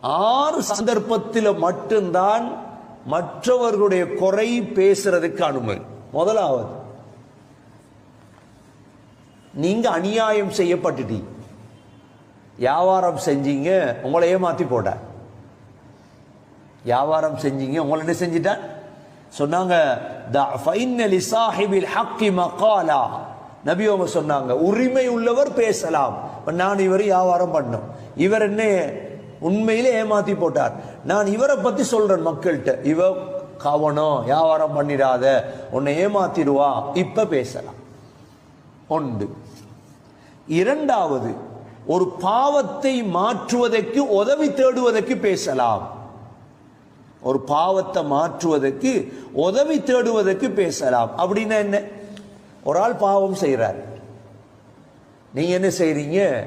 ஆறு சந்தர்ப்பத்தில் மட்டும்தான் மற்றவர்களுடைய குறை பேசுறதுக்கு அனுமதி. முதலாவது நீங்க அநியாயம் செய்யப்பட்டுட்டீங்க வியாபாரம் செஞ்சீங்க உங்களை ஏமாத்தி போட்ட. வியாபாரம் செஞ்சீங்க உங்களை என்ன செஞ்சிட்டான் சொன்னாங்க "த- மகாலா. நபி அவங்க சொன்னாங்க உரிமை உள்ளவர் பேசலாம். நான் இவர் வியாபாரம் பண்ணோம் இவர் என்ன உண்மையிலே ஏமாத்தி போட்டார். நான் இவரை பத்தி சொல்றேன் மக்கள்கிட்ட. இவ கவனம் வியாபாரம் பண்ணிடாத. உன்னை ஏமாத்திடுவா. இப்ப பேசலாம். ஒன்று. இரண்டாவது ஒரு பாவத்தை மாற்றுவதற்கு உதவி தேடுவதற்கு பேசலாம். ஒரு பாவத்தை மாற்றுவதற்கு உதவி தேடுவதற்கு பேசலாம். அப்படின்னா என்ன? ஒரு ஆள் பாவம் செய்கிறார் நீங்க என்ன செய்றீங்க?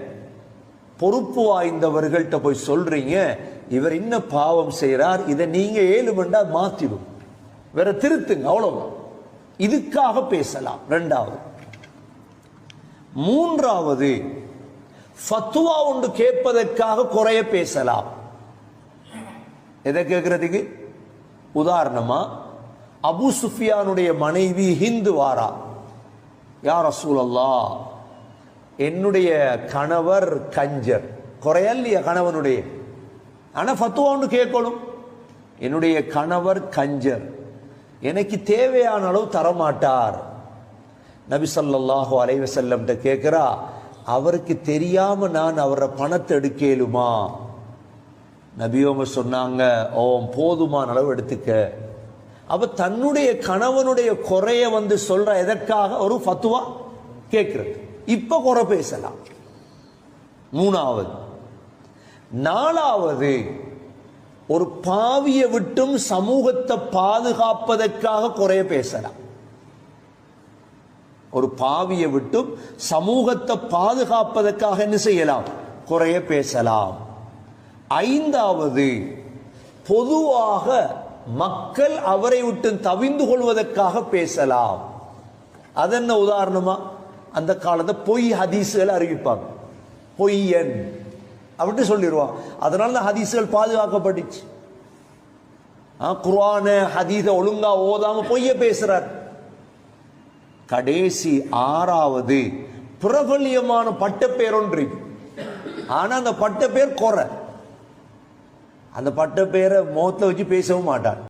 பொறுப்பு வாய்ந்தவர்கள்ட்ட போய் சொல்றீங்க இவர் என்ன பாவம் செய்கிறார் இதை நீங்க ஏழு மண்டா மாத்திடும். வேற திருத்துங்க அவ்வளவு இதுக்காக பேசலாம் ரெண்டாவது. மூன்றாவது ஃபத்துவா ஒன்று கேட்பதற்காக குறைய பேசலாம். எதை கேட்கறதுக்கு? உதாரணமா அபு சுஃபியானுடைய மனைவி ஹிந்து வாரா. யார் ரசூலல்லா என்னுடைய கணவர் கஞ்சர். குறையல்லைய கணவனுடைய. ஆனால் ஃபத்துவா ஒன்று கேட்கணும். என்னுடைய கணவர் கஞ்சர். எனக்கு தேவையான அளவு தரமாட்டார். நபி ஸல்லல்லாஹு அலைவ வஸல்லம்ட்ட கேட்குறா அவருக்கு தெரியாம நான் அவரை பணத்தை எடுக்கலுமா? நபியோம சொன்னாங்க ஓம் போதுமான அளவு எடுத்துக்க. அவ தன்னுடைய கணவனுடைய குறைய வந்து சொல்ற எதற்காக? ஒரு ஃபத்துவா கேட்கிறது. இப்ப குறை பேசலாம். மூணாவது. நாலாவது ஒரு பாவியை விட்டும் சமூகத்தை பாதுகாப்பதற்காக குறைய பேசலாம். ஒரு பாவியை விட்டும் சமூகத்தை பாதுகாப்பதற்காக என்ன செய்யலாம்? குறைய பேசலாம். ஐந்தாவது பொதுவாக மக்கள் அவரை விட்டு தவிந்து கொள்வதற்காக பேசலாம். அது என்ன உதாரணமா? அந்த காலத்தை பொய் ஹதீஸுகளை அறிவிப்பாங்க. பொய்யன் அப்படின்னு சொல்லிடுவான். அதனால தான் ஹதீஸுகள் பாதுகாக்கப்பட்டுச்சு. ஆ, குர்ஆன ஹதீஸை ஒழுங்கா ஓதாம பொய்ய பேசுறார். கடைசி ஆறாவது பிரபல்யமான பட்டப்பேர் ஒன்று. ஆனால் ஆனா அந்த பட்டப்பேர் குறை. அந்த பட்டப்பேரை முகத்துல வச்சு பேசவும் மாட்டான்